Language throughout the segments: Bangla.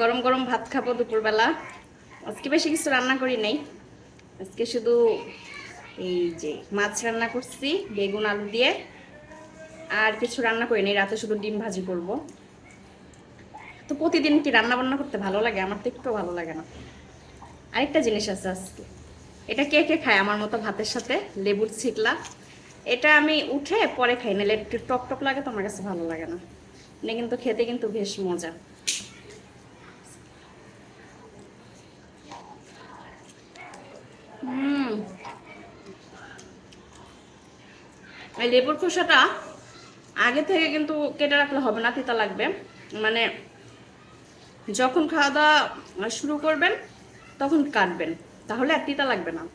গরম গরম ভাত খাব দুপুরবেলা। আজকে বেশি কিছু রান্না করি নাই। আজকে শুধু এই যে মাছ রান্না করছি, বেগুন, আলু দিয়ে। আর কিছু রান্না করি নাই, রাতে শুধু ডিম ভাজি করব। তো প্রতিদিন কি রান্না বান্না করতে ভালো লাগে? আমার তো একটু ভালো লাগে না। আরেকটা জিনিস আছে আজকে। এটা কে কে খায় আমার মতো ভাতের সাথে? লেবুর ছিকলা এটা আমি উঠে পরে খাই, নাহলে একটু টক টক লাগে, তো আমার কাছে ভালো লাগে না। এটা কিন্তু খেতে কিন্তু বেশ মজা। এই লেবুর খোসাটা আগে থেকে কিন্তু কেটে রাখলে হবে না, তিতা লাগবে। মানে যখন খাওয়া দাওয়া শুরু করবেন, তখন কাটবেন, তাহলে আর তিতা লাগবে না।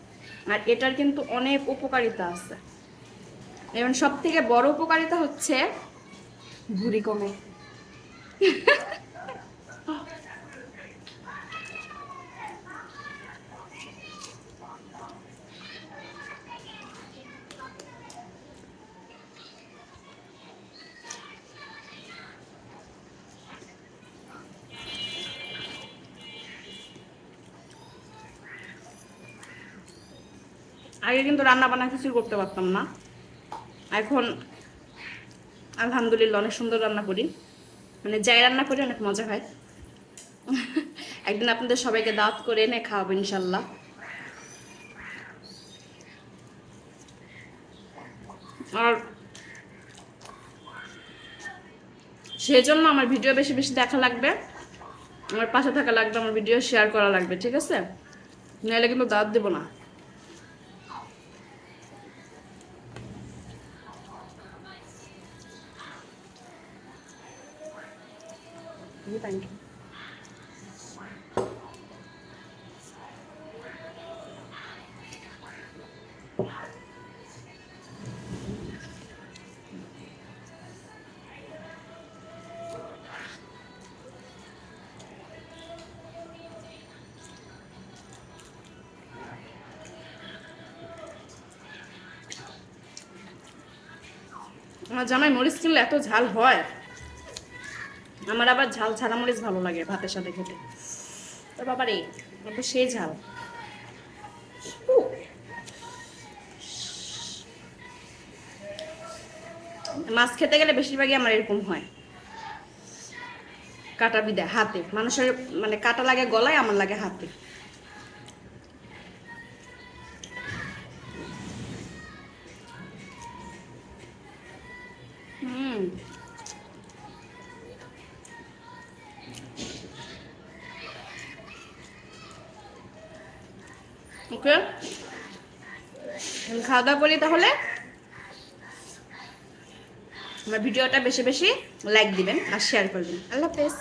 আর এটার কিন্তু অনেক উপকারিতা আছে। এবং সব থেকে বড় উপকারিতা হচ্ছে, ভুড়ি কমে। আগে কিন্তু রান্না বান্না কিছুই করতে পারতাম না। এখন আলহামদুলিল্লাহ অনেক সুন্দর রান্না করি। মানে যাই রান্না করি, অনেক মজা হয়। একদিন আপনাদের সবাইকে দাওয়াত করে এনে খাওয়াবো ইনশাল্লাহ। আর সেজন্য আমার ভিডিও বেশি বেশি দেখা লাগবে। আমার পাশে থাকা লাগবে, আমার ভিডিও শেয়ার করা লাগবে, ঠিক আছে? নাহলে কিন্তু দাঁত দেবো না। Thank you. আমার জামাই মরিচ কিনলে এত ঝাল হয় আমার আবার ঝাল ছাড়া মরিচ ভালো লাগে ভাতের সাথে খেতে। তো বাবার এই সেই ঝাল। মাছ খেতে গেলে বেশিরভাগই আমার এরকম হয়। কাটা বিদায় হাতে। মানুষের মানে কাটা লাগে গলায়, আমার লাগে হাতে। ওকে? খাওয়া দাওয়া করি তাহলে? আমার ভিডিওটা বেশি বেশি লাইক দিবেন আর শেয়ার করবেন আল্লাহ হাফেজ।